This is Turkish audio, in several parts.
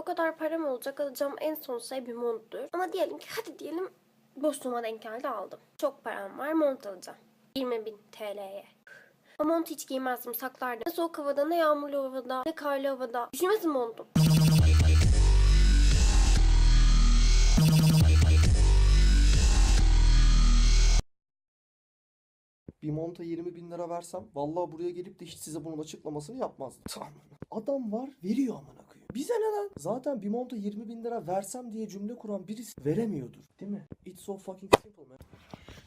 o kadar param olacak alacağım en son şey bir monttur. Ama diyelim ki hadi diyelim boşluğuma denk geldi aldım. Çok param var mont alacağım. 20 bin TL'ye. O montu hiç giymezdim saklardım. Ne soğuk havada ne yağmurlu havada ne karlı havada. Üşümesin montum. Bir monta 20 bin lira versem vallahi buraya gelip de hiç size bunun açıklamasını yapmazdım. Tamam. Adam var veriyor amına. Bize ne lan? Zaten bir monta 20 bin lira versem diye cümle kuran birisi veremiyordur. Değil mi? It's so fucking simple man.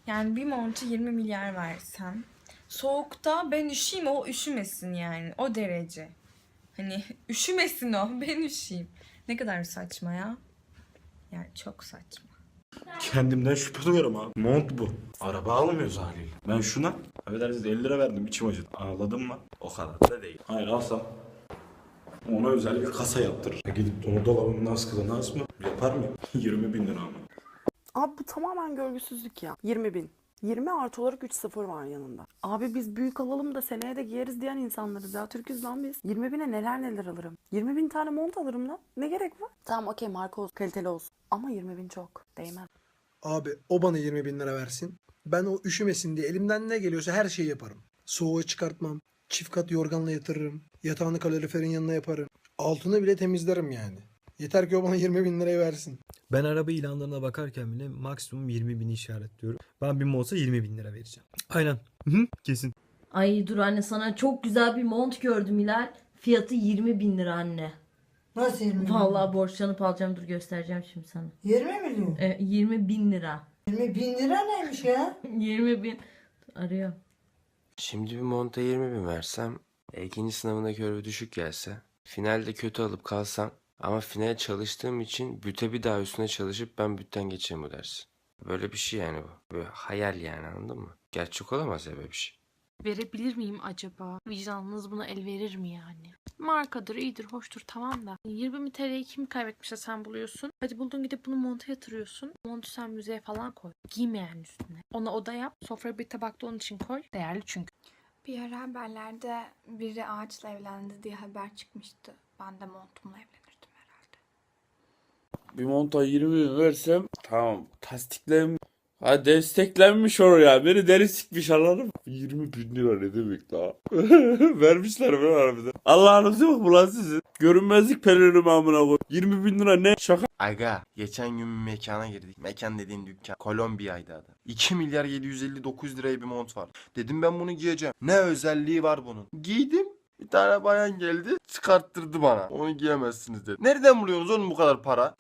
Yani bir montu 20 milyar versem soğukta ben üşüyeyim o üşümesin yani o derece. Hani üşümesin o ben üşüyeyim. Ne kadar saçma ya. Yani çok saçma. Kendimden şüphe duyuyorum abi. Mont bu. Araba almıyoruz haliyle. Ben şuna affedersiniz 50 lira verdim içim acıdı. Ağladım mı? O kadar da değil. Hayır alsam ona özel bir kasa yaptırır. E gidip onu dolabımın askılığına asma. Yapar mı? 20 bin lira ama. Abi bu tamamen görgüsüzlük ya. 20 bin. 20 artı olarak 3 sıfır var yanında. Abi biz büyük alalım da seneye de giyeriz diyen insanlarız ya. Türküz lan biz. 20 bine neler neler alırım. 20 bin tane mont alırım lan. Ne gerek var? Tamam okey marka olsun. Kaliteli olsun. Ama 20 bin çok. Değmez. Abi o bana 20 bin lira versin. Ben o üşümesin diye elimden ne geliyorsa her şeyi yaparım. Soğuğu çıkartmam. Çift kat yorganla yatırırım. Yatağını kaloriferin yanına yaparım. Altını bile temizlerim yani. Yeter ki o bana 20 bin lirayı versin. Ben araba ilanlarına bakarken bile maksimum 20 bini işaretliyorum. Ben bir olsa 20 bin lira vereceğim. Aynen. Hı, kesin. Ay dur anne sana çok güzel bir mont gördüm Hilal. Fiyatı 20 bin lira anne. Nasıl 20 milyon? Vallahi borçlanıp alacağım dur göstereceğim şimdi sana. 20 milyon. E, 20 bin lira. 20 bin lira neymiş ya? 20 bin. Arıyor. Şimdi bir monta 20 bin versem, e, ikinci sınavında körü düşük gelse, finalde kötü alıp kalsam ama finale çalıştığım için büte bir daha üstüne çalışıp ben bütten geçeyim bu dersi. Böyle bir şey yani bu. Böyle hayal yani anladın mı? Gerçek olamaz ya böyle bir şey. Verebilir miyim acaba? Vicdanınız buna el verir mi yani? Markadır, iyidir, hoştur tamam da. 20 bin TL'yi kim kaybetmişse sen buluyorsun. Hadi buldun gidip bunu monta yatırıyorsun. Montu sen müzeye falan koy. Giyme yani üstüne. Ona oda yap. Sofraya bir tabak da onun için koy. Değerli çünkü. Bir ara haberlerde biri ağaçla evlendi diye haber çıkmıştı. Ben de montumla evlenirdim herhalde. Bir monta 20 bin versem tamam tasdiklen ha desteklenmiş olur ya beni deri sikmiş anladın mı? 20 bin lira ne demek la? Vermişler bana harbiden. Allah'ınız yok mu lan sizin? Görünmezlik pelerini amına koy. 20 bin lira ne? Şaka. Aga geçen gün bir mekana girdik. Mekan dediğin dükkan. Kolombiya'ydı adı. 2 milyar 759 liraya bir mont var. Dedim ben bunu giyeceğim. Ne özelliği var bunun? Giydim. Bir tane bayan geldi çıkarttırdı bana. Onu giyemezsiniz dedi. Nereden buluyorsunuz oğlum bu kadar para?